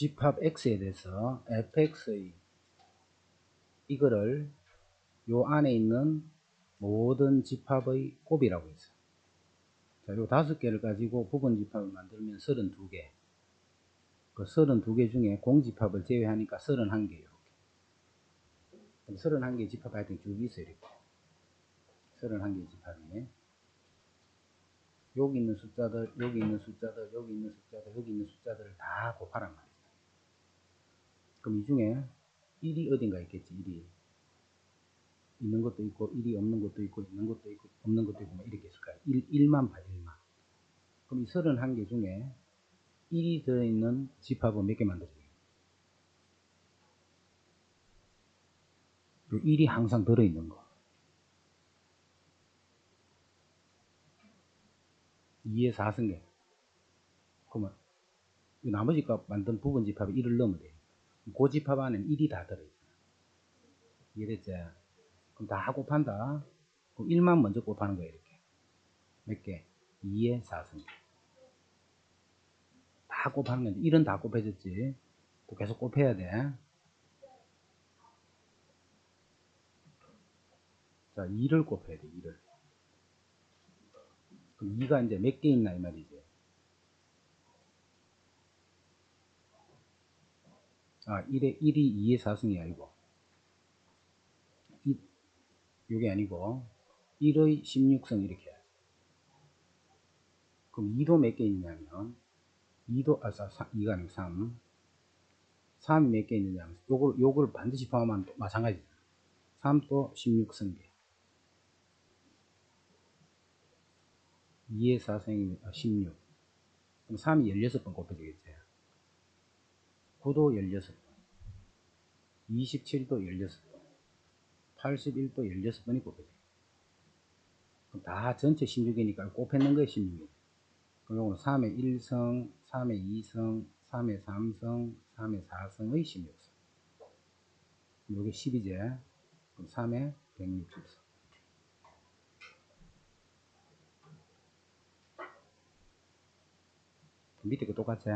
집합 x에 대해서 fx의 이거를 요 안에 있는 모든 집합의 곱이라고 했어요. 자, 요 다섯 개를 가지고 부분 집합을 만들면 32개. 그 32개 중에 공집합을 제외하니까 31개 이렇게. 그럼 31개 집합 하여튼 쭉 있어요, 이렇게. 31개 집합이. 여기 있는 숫자들, 여기 있는 숫자들, 여기 있는 숫자들, 여기 있는 숫자들을 다 곱하란 말이에요. 그럼 이 중에 1이 어딘가 있겠지, 1이. 있는 것도 있고, 1이 없는 것도 있고, 있는 것도 있고, 없는 것도 있고, 뭐 이렇게 있을 거야. 1, 1만 봐, 1만. 그럼 이 31개 중에 1이 들어있는 집합은 몇 개 만들어져요? 요 1이 항상 들어있는 거. 2의 4승계. 그러면 이 나머지 값 만든 부분 집합에 1을 넣으면 돼요. 그 집합 안에는 1이 다 들어있어요. 이해됐지? 그럼 다 곱한다. 그럼 1만 먼저 곱하는 거예요, 이렇게. 몇 개? 2의 4승계. 다 곱하는 건데, 1은 다 곱해졌지. 또 계속 곱해야 돼. 자, 2를 곱해야 돼, 2를. 그럼 2가 이제 몇 개 있나, 이 말이지. 아, 1에, 1이 2의 4승이 아니고. 이, 요게 아니고, 1의 16승 이렇게. 그럼 2도 몇 개 있냐면, 2도, 아, 2가 아니고 3. 3이 몇 개 있느냐면, 요걸, 요걸 반드시 포함하면 또 마찬가지잖아. 3도 16승계. 2의 4승이면 16. 그럼 3이 16번 곱해지겠지. 9도 16번. 27도 16번. 81도 16번이 곱해져. 그럼 다 전체 16이니까 곱했는 거에 16이. 그럼 요거는 3의 1성, 3의 2성, 3의 3성, 3의 4성의 16성. 요게 10이제. 그럼 3의 160성. 밑에 거 똑같지?